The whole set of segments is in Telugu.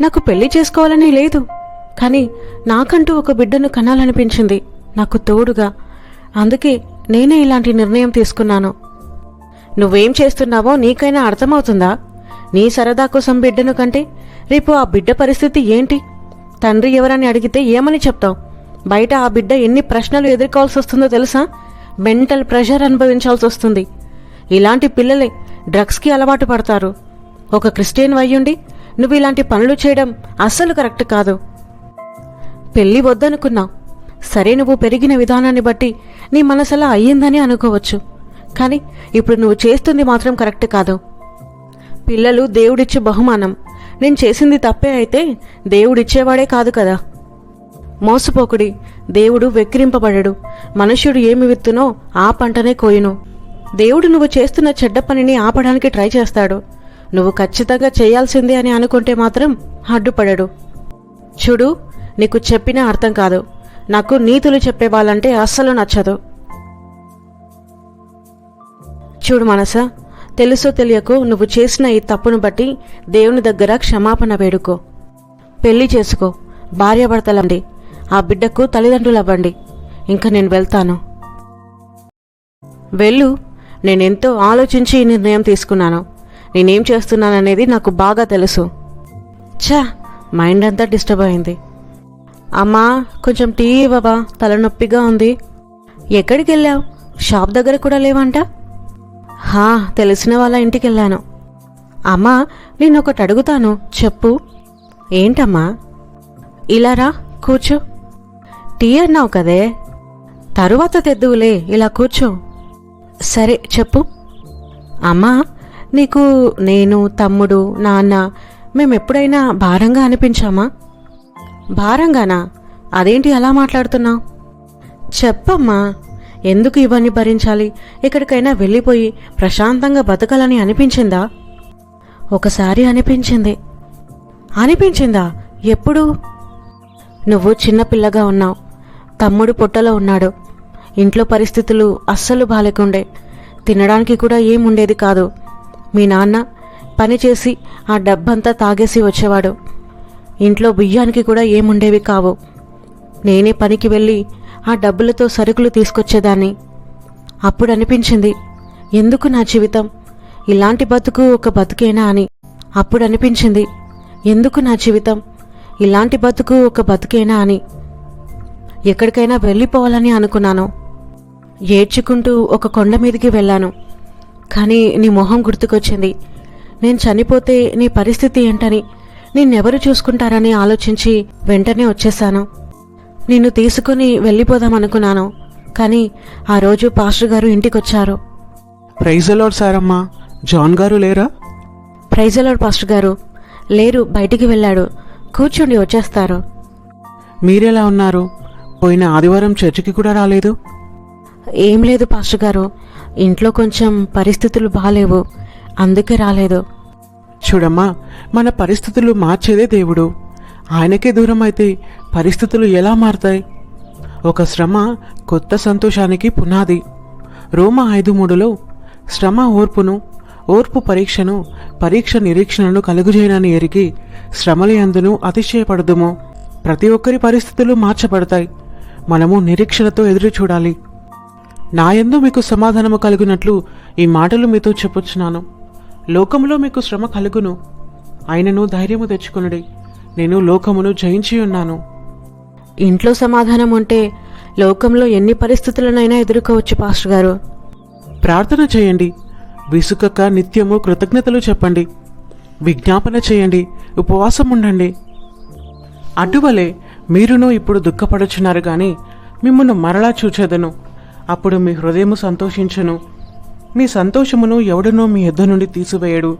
నాకు పెళ్ళి చేసుకోవాలని లేదు. కానీ నాకంటూ ఒక బిడ్డను కనాలనిపించింది. నాకు తోడుగా. అందుకే నేనే ఇలాంటి నిర్ణయం తీసుకున్నాను. నువ్వేం చేస్తున్నావో నీకైనా అర్థమవుతుందా? నీ సరదా కోసం బిడ్డను కంటే రేపు ఆ బిడ్డ పరిస్థితి ఏంటి? తండ్రి ఎవరని అడిగితే ఏమని చెప్తావు? బయట ఆ బిడ్డ ఎన్ని ప్రశ్నలు ఎదుర్కోవాల్సి వస్తుందో తెలుసా? మెంటల్ ప్రెషర్ అనుభవించాల్సి వస్తుంది. ఇలాంటి పిల్లలే డ్రగ్స్కి అలవాటు పడతారు. ఒక క్రిస్టియన్ అయ్యుండి నువ్వు ఇలాంటి పనులు చేయడం అస్సలు కరెక్ట్ కాదు. పెళ్ళి వద్దనుకున్నా. సరే నువ్వు పెరిగిన విధానాన్ని బట్టి నీ మనసలా అయ్యిందని అనుకోవచ్చు. కానీ ఇప్పుడు నువ్వు చేస్తుంది మాత్రం కరెక్ట్ కాదు. పిల్లలు దేవుడిచ్చే బహుమానం. నేను చేసింది తప్పే అయితే దేవుడిచ్చేవాడే కాదు కదా. మోసపోకుడి దేవుడు వెక్కిరింపబడడు. మనుష్యుడు ఏమి విత్తునో ఆ పంటనే కోయును. దేవుడు నువ్వు చేస్తున్న చెడ్డ పనిని ఆపడానికి ట్రై చేస్తాడు. నువ్వు ఖచ్చితంగా చేయాల్సిందే అని అనుకుంటే మాత్రం అడ్డుపడడు. చూడు నీకు చెప్పినా అర్థం కాదు. నాకు నీతులు చెప్పే వాళ్ళంటే అస్సలు నచ్చదు. చూడు మనస తెలుసో తెలియకో నువ్వు చేసిన ఈ తప్పును బట్టి దేవుని దగ్గర క్షమాపణ వేడుకో. పెళ్ళి చేసుకో భార్యాభర్తలండి ఆ బిడ్డకు తల్లిదండ్రులు అవ్వండి ఇంకా నేను వెళ్తాను. వెళ్ళు నేనెంతో ఆలోచించి ఈ నిర్ణయం తీసుకున్నాను. నేనేం చేస్తున్నాననేది నాకు బాగా తెలుసు. ఛా మైండ్ అంతా డిస్టర్బ్ అయింది. అమ్మా కొంచెం టీ ఇవ్వబా తలనొప్పిగా ఉంది. ఎక్కడికి వెళ్ళావు? షాప్ దగ్గర కూడా లేవంట? హా తెలిసిన వాళ్ళ ఇంటికి వెళ్ళాను అమ్మా నేను ఒకటి అడుగుతాను చెప్పు. ఏంటమ్మా? ఇలా రా కూర్చో. టీ అన్నావు కదే? తరువాత తెద్దువులే ఇలా కూర్చో. సరే చెప్పు. అమ్మా నీకు నేను తమ్ముడు నాన్న మేమెప్పుడైనా భారంగా అనిపించామా? భారంగానా? అదేంటి అలా మాట్లాడుతున్నావు చెప్పమ్మా ఎందుకు ఇవన్నీ భరించాలి? ఎక్కడికైనా వెళ్ళిపోయి ప్రశాంతంగా బతకాలని అనిపించిందా? ఒకసారి అనిపించింది. అనిపించిందా? ఎప్పుడు? నువ్వు చిన్నపిల్లగా ఉన్నావు. తమ్ముడు పొట్టలో ఉన్నాడు. ఇంట్లో పరిస్థితులు అస్సలు బాలేకుండే. తినడానికి కూడా ఏముండేది కాదు. మీ నాన్న పనిచేసి ఆ డబ్బంతా తాగేసి వచ్చేవాడు. ఇంట్లో బియ్యానికి కూడా ఏముండేవి కావు. నేనే పనికి వెళ్ళి ఆ డబ్బులతో సరుకులు తీసుకొచ్చేదాన్ని. అప్పుడు అనిపించింది ఎందుకు నా జీవితం? ఇలాంటి బతుకు ఒక బతుకేనా? అని. అప్పుడు అనిపించింది ఎందుకు నా జీవితం? ఇలాంటి బతుకు ఒక బతుకేనా? అని. ఎక్కడికైనా వెళ్ళిపోవాలని అనుకున్నాను. ఏడ్చుకుంటూ ఒక కొండ మీదకి వెళ్ళాను. కానీ నీ మొహం గుర్తుకొచ్చింది. నేను చనిపోతే నీ పరిస్థితి ఏంటని నిన్నెవరు చూసుకుంటారని ఆలోచించి వెంటనే వచ్చేశాను. నిన్ను తీసుకుని వెళ్ళిపోదాం అనుకున్నాను కానీ ఆ రోజు పాస్టర్ గారు ఇంటికొచ్చారు. ప్రైజ్ అలాడ్ సారమ్మా. జాన్ గారు లేరా? ప్రైజలాడ్ పాస్టర్ గారు. లేరు బయటికి వెళ్ళాడు. కూర్చోండి వచ్చేస్తారు. మీరెలా ఉన్నారు? పోయిన ఆదివారం చర్చికి కూడా రాలేదు? ఏం లేదు పాస్టర్ గారు. ఇంట్లో కొంచెం పరిస్థితులు బాగాలేవు అందుకే రాలేదు. చూడమ్మా మన పరిస్థితులు మార్చేదే దేవుడు. ఆయనకే దూరం అయితే పరిస్థితులు ఎలా మారతాయి? ఒక శ్రమ కొత్త సంతోషానికి పునాది. రోమ ఐదు మూడులో శ్రమ ఓర్పును ఓర్పు పరీక్షను పరీక్ష నిరీక్షణను కలుగుజేయనని ఎరిగి శ్రమలయందును అతిశయపడదుము. ప్రతి ఒక్కరి పరిస్థితులు మార్చబడతాయి. మనము నిరీక్షణతో ఎదురు చూడాలి నాయందు మీకు సమాధానము కలుగునట్లు ఈ మాటలు మీతో చెప్పుచున్నాను లోకములో మీకు శ్రమ కలుగును. ఆయనను ధైర్యము తెచ్చుకొనుడి. నేను లోకమును జయించి ఉన్నాను. ఇంట్లో సమాధానం ఉంటే లోకంలో ఎన్ని పరిస్థితులనైనా ఎదుర్కోవచ్చు పాస్టర్ గారు. ప్రార్థన చేయండి. విసుకక నిత్యము కృతజ్ఞతలు చెప్పండి. విజ్ఞాపన చేయండి. ఉపవాసం ఉండండి. అటువలే మీరును ఇప్పుడు దుఃఖపడుచున్నారు కానీ మిమ్మల్ని మరలా చూచెదను. అప్పుడు మీ హృదయము సంతోషించను. మీ సంతోషమును ఎవడనో మీ ఇద్దరు నుండి తీసివేయడు.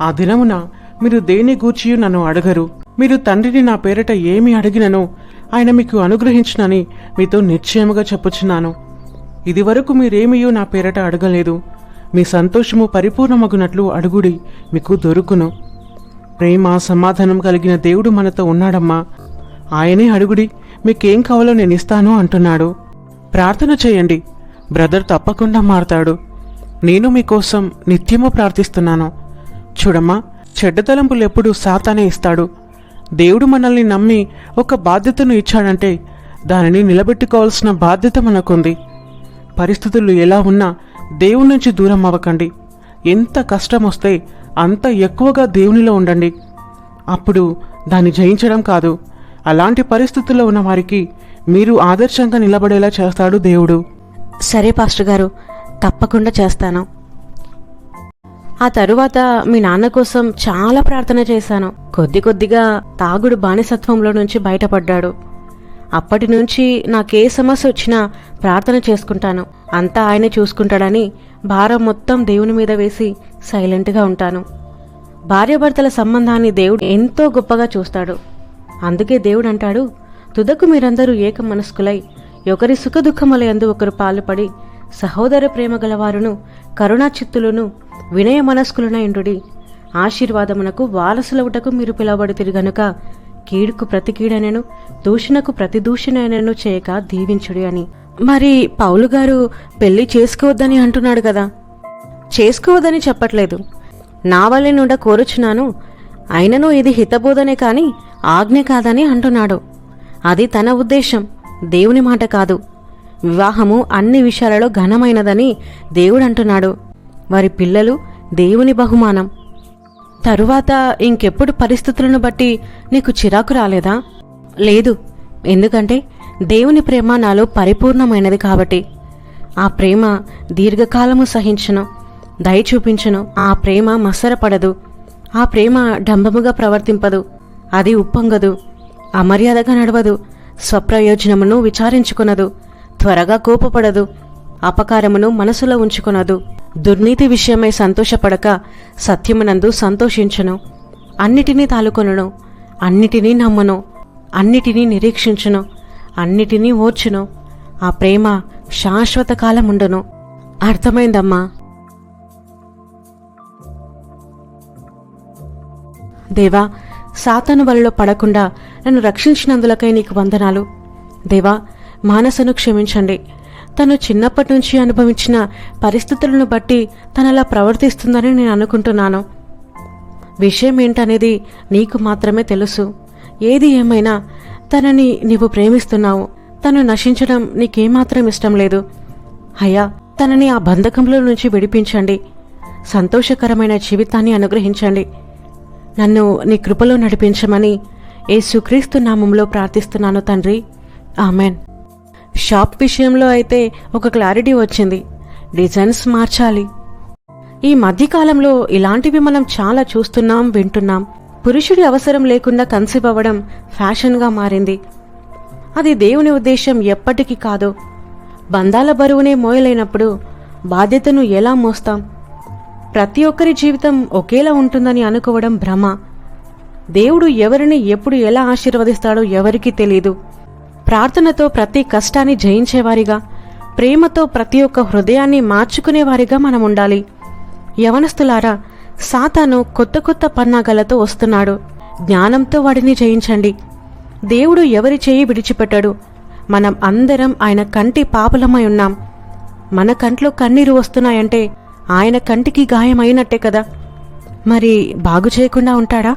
ఆ దినమున మీరు దేని గూర్చియు నన్ను అడగరు. మీరు తండ్రిని నా పేరిట ఏమి అడిగిననో ఆయన మీకు అనుగ్రహించినని మీతో నిశ్చయముగా చెప్పుచున్నాను. ఇదివరకు మీరేమియూ నా పేరట అడగలేదు. మీ సంతోషము పరిపూర్ణమగునట్లు అడుగుడి మీకు దొరుకును. ప్రేమ సమాధానం కలిగిన దేవుడు మనతో ఉన్నాడమ్మా. ఆయనే అడుగుడి మీకేం కావాలో నేను ఇస్తాను అంటున్నాడు. ప్రార్థన చేయండి. బ్రదర్ తప్పకుండా మారతాడు. నేను మీకోసం నిత్యము ప్రార్థిస్తున్నాను. చూడమ్మా చెడ్డ తలంపులు ఎప్పుడు సాతానే ఇస్తాడు. దేవుడు మనల్ని నమ్మి ఒక బాధ్యతను ఇచ్చాడంటే దానిని నిలబెట్టుకోవాల్సిన బాధ్యత మనకుంది. పరిస్థితులు ఎలా ఉన్నా దేవుడి నుంచి దూరం అవ్వకండి. ఎంత కష్టం వస్తే అంత ఎక్కువగా దేవునిలో ఉండండి. అప్పుడు దాన్ని జయించడం కాదు. అలాంటి పరిస్థితుల్లో ఉన్న వారికి మీరు ఆదర్శంగా నిలబడేలా చేస్తాడు దేవుడు. సరే పాస్టర్ గారు. తప్పకుండా చేస్తాను. ఆ తరువాత మీ నాన్న కోసం చాలా ప్రార్థన చేశాను. కొద్ది కొద్దిగా తాగుడు బానిసత్వంలో నుంచి బయటపడ్డాడు. అప్పటి నుంచి నాకే సమస్య వచ్చినా ప్రార్థన చేసుకుంటాను. అంతా ఆయనే చూసుకుంటాడని భారం మొత్తం దేవుని మీద వేసి సైలెంట్గా ఉంటాను. భార్యాభర్తల సంబంధాన్ని దేవుడు ఎంతో గొప్పగా చూస్తాడు. అందుకే దేవుడు అంటాడు తుదకు మీరందరూ ఏక మనస్కులై ఒకరి సుఖదుఖములందు ఒకరు పాలుపడి సహోదర ప్రేమ గలవారును కరుణా చిత్తులను వినయ మనస్కులనయుండుడి ఆశీర్వాదమునకు వారసులవుటకు మీరు పిలువబడితిరి గనుక కీడుకు ప్రతి కీడనను దూషణకు ప్రతి దూషణనను చేయక దీవించుడి అని. మరి పౌలు గారు పెళ్ళి చేసుకోవద్దని అంటున్నాడు కదా? చేసుకోవద్దని చెప్పట్లేదు. నా వల్లే నుండ కోరుచున్నాను అయినను ఇది హితబోధనే కాని ఆజ్ఞ కాదని అంటున్నాడు. అది తన ఉద్దేశం. దేవుని మాట కాదు. వివాహము అన్ని విషయాలలో ఘనమైనదని దేవుడు అంటున్నాడు వారి పిల్లలు దేవుని బహుమానం. తరువాత ఇంకెప్పుడు పరిస్థితులను బట్టి నీకు చిరాకు రాలేదా? లేదు. ఎందుకంటే దేవుని ప్రేమ నాలో పరిపూర్ణమైనది కాబట్టి. ఆ ప్రేమ దీర్ఘకాలము సహించను. దయ చూపించను. ఆ ప్రేమ మసరపడదు. ఆ ప్రేమ డంబముగా ప్రవర్తింపదు. అది ఉప్పొంగదు. అమర్యాదగా నడవదు. స్వప్రయోజనమును విచారించుకొనదు. త్వరగా కోపపడదు. అపకారమును మనసులో ఉంచుకొనదు. దుర్నీతి విషయమై సంతోషపడక సత్యమునందు సంతోషించును. అన్నిటినీ తాలుకొనను. అన్నిటినీ నమ్మను. అన్నిటినీ నిరీక్షించును. అన్నిటినీ ఓర్చును. ఆ ప్రేమ శాశ్వత కాలముండును. అర్థమైందమ్మా? దేవా సాతను వలలో పడకుండా నన్ను రక్షించినందులకై నీకు వందనాలు. దేవా మానసను క్షమించండి. తను చిన్నప్పటి నుంచి అనుభవించిన పరిస్థితులను బట్టి తనలా ప్రవర్తిస్తుందని నేను అనుకుంటున్నాను. విషయం ఏంటనేది నీకు మాత్రమే తెలుసు. ఏది ఏమైనా తనని నీవు ప్రేమిస్తున్నావు. తను నశించడం నీకేమాత్రం ఇష్టం లేదు. అయ్యా తనని ఆ బంధకంలో నుంచి విడిపించండి. సంతోషకరమైన జీవితాన్ని అనుగ్రహించండి. నన్ను నీ కృపలో నడిపించమని యేసుక్రీస్తు నామంలో ప్రార్థిస్తున్నాను తండ్రి. ఆమెన్. షాప్ విషయంలో అయితే ఒక క్లారిటీ వచ్చింది. డిజైన్స్ మార్చాలి. ఈ మధ్యకాలంలో ఇలాంటివి మనం చాలా చూస్తున్నాం వింటున్నాం. పురుషుడి అవసరం లేకుండా కన్సీవ్ అవ్వడం ఫ్యాషన్గా మారింది. అది దేవుని ఉద్దేశం ఎప్పటికీ కాదు. బంధాల బరువునే మోయలేనప్పుడు బాధ్యతను ఎలా మోస్తాం? ప్రతి ఒక్కరి జీవితం ఒకేలా ఉంటుందని అనుకోవడం భ్రమ. దేవుడు ఎవరిని ఎప్పుడు ఎలా ఆశీర్వదిస్తాడో ఎవరికీ తెలియదు ప్రార్థనతో ప్రతి కష్టాన్ని జయించేవారిగా ప్రేమతో ప్రతి ఒక్క హృదయాన్ని మార్చుకునేవారిగా మనం ఉండాలి. యవనస్తులారా సాతాను కొత్త కొత్త పన్నాగలతో వస్తున్నాడు. జ్ఞానంతో వాడిని జయించండి. దేవుడు ఎవరి చేయి విడిచిపెట్టాడు. మనం అందరం ఆయన కంటి పాపలమై ఉన్నాం. మన కంట్లో కన్నీరు వస్తున్నాయంటే ఆయన కంటికి గాయమైనట్టే కదా. మరి బాగు చేయకుండా ఉంటాడా?